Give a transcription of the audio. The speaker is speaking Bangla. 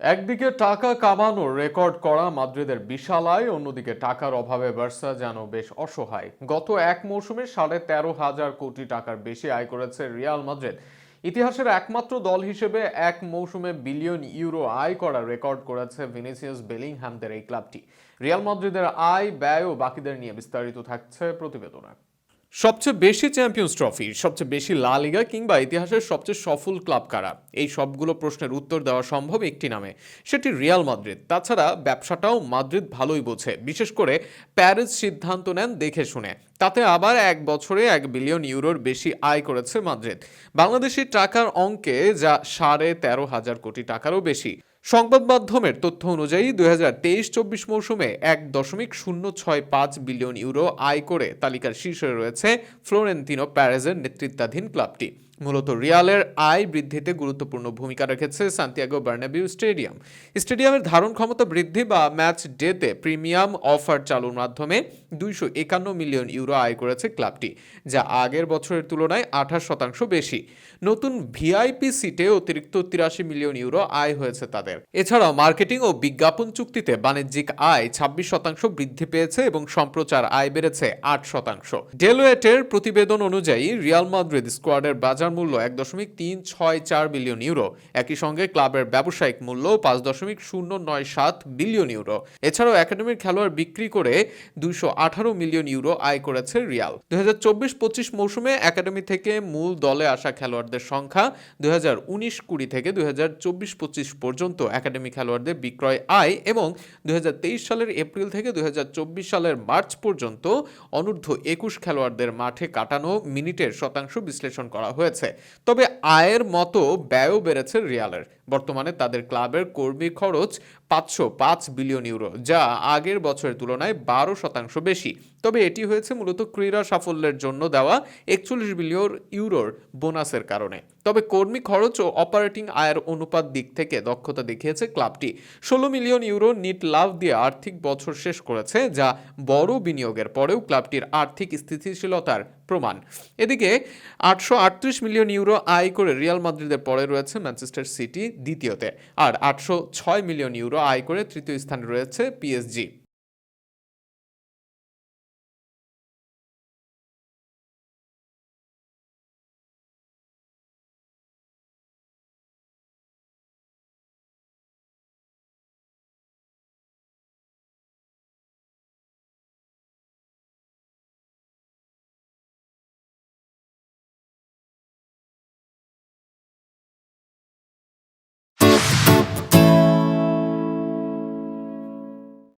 একদিকে টাকা কামানোর রেকর্ড করা মাদ্রিদের বিশাল আয়, অন্যদিকে টাকার অভাবে বার্সা যেন বেশ অসহায়। গত এক মৌসুমে সাড়ে তেরো হাজার কোটি টাকার বেশি আয় করেছে রিয়াল মাদ্রিদ। ইতিহাসের একমাত্র দল হিসেবে এক মৌসুমে বিলিয়ন ইউরো আয় করার রেকর্ড করেছে ভিনিসিয়াস বেলিংহ্যামদের এই ক্লাবটি। রিয়াল মাদ্রিদের আয়, ব্যয় ও বাকিদের নিয়ে বিস্তারিত থাকছে প্রতিবেদনে। সবচেয়ে বেশি চ্যাম্পিয়ন্স ট্রফি সবচেয়ে বেশি লা লিগা কিংবা ইতিহাসের সবচেয়ে সফল ক্লাব কারা? এই সবগুলো প্রশ্নের উত্তর দেওয়া সম্ভব একটি নামে। সেটি রিয়াল মাদ্রিদ তাছাড়া ব্যবসাটাও মাদ্রিদ ভালোই বোঝে। বিশেষ করে প্যারিস সিদ্ধান্ত নেন দেখে শুনে। তাতে আবার এক বছরে এক বিলিয়ন ইউরোর বেশি আয় করেছে মাদ্রিদ। বাংলাদেশি টাকার অঙ্কে যা সাড়ে তেরো হাজার কোটি টাকারও বেশি। সংবাদ মাধ্যমের তথ্য অনুযায়ী দুই হাজার তেইশ চব্বিশ মৌসুমে এক দশমিক শূন্য ছয় পাঁচ বিলিয়ন ইউরো আয় করে তালিকার শীর্ষে রয়েছে ফ্লোরেন্তিনো প্যারেজের নেতৃত্বাধীন ক্লাবটি। মূলত রিয়ালের আয় বৃদ্ধিতে গুরুত্বপূর্ণ ভূমিকা রেখেছে সান্তিয়াগো বার্নাবিউ স্টেডিয়াম। স্টেডিয়ামের ধারণ ক্ষমতা বৃদ্ধি বা ম্যাচ ডেতে প্রিমিয়াম অফার চালুর মাধ্যমে দুইশো একান্ন মিলিয়ন ইউরো আয় করেছে ক্লাবটি, যা আগের বছরের তুলনায় আঠাশ শতাংশ বেশি। নতুন ভিআইপি সিটে অতিরিক্ত তিরাশি মিলিয়ন ইউরো আয় হয়েছে তাদের। এছাড়াও মার্কেটিং ও বিজ্ঞাপন চুক্তিতে বাণিজ্যিক আয় ছাব্বিশ শতাংশ বৃদ্ধি পেয়েছে এবং সম্প্রচার আয় বেড়েছে আট শতাংশ। ডেলোয়েটের প্রতিবেদন অনুযায়ী রিয়াল মাদ্রিদ স্কোয়াডের বাজার মূল্য এক দশমিক তিন ছয় চার বিলিয়ন ইউরো। একই সঙ্গে ক্লাবের ব্যবসায়িক মূল্য পাঁচ দশমিক শূন্য নয় সাত বিলিয়ন ইউরো। এছাড়াও একাডেমির খেলোয়াড় বিক্রি করে দুইশো আঠারো মিলিয়ন ইউরো আয় করেছে রিয়াল। দুই হাজার চব্বিশ পঁচিশ মৌসুমে একাডেমি থেকে মূল দলে আসা খেলোয়াড়দের সংখ্যা দুই হাজার উনিশ কুড়ি থেকে দুই হাজার চব্বিশ পঁচিশ পর্যন্ত একাডেমি খেলোয়াড়দের বিক্রয় আয় এবং দুই হাজার তেইশ সালের এপ্রিল থেকে দুই হাজার চব্বিশ সালের মার্চ পর্যন্ত অনূর্ধ্ব একুশ খেলোয়াড়দের মাঠে কাটানো মিনিটের শতাংশ বিশ্লেষণ করা হয়েছে। তবে আয়ের মতো ব্যয়ও বেড়েছে রিয়ালের। বর্তমানে তাদের ক্লাবের কর্মী খরচ পাঁচশো পাঁচ বিলিয়ন ইউরো, যা আগের বছরের তুলনায় বারো শতাংশ বেশি। তবে এটি হয়েছে মূলত ক্রীড়া সাফল্যের জন্য দেওয়া একচল্লিশ বিলিয়ন ইউরোর বোনাসের কারণে। তবে কর্মী খরচ ও অপারেটিং আয়ের অনুপাত দিক থেকে দক্ষতা দেখিয়েছে ক্লাবটি। ষোলো মিলিয়ন ইউরো নিট লাভ দিয়ে আর্থিক বছর শেষ করেছে, যা বড় বিনিয়োগের পরেও ক্লাবটির আর্থিক স্থিতিশীলতার প্রমাণ। এদিকে আটশো আটত্রিশ মিলিয়ন ইউরো আয় করে রিয়াল মাদ্রিদের পরে রয়েছে ম্যানচেস্টার সিটি দ্বিতীয়তে, আর আটশো ছয় মিলিয়ন ইউরো আয় করে তৃতীয় স্থানে রয়েছে পিএসজি।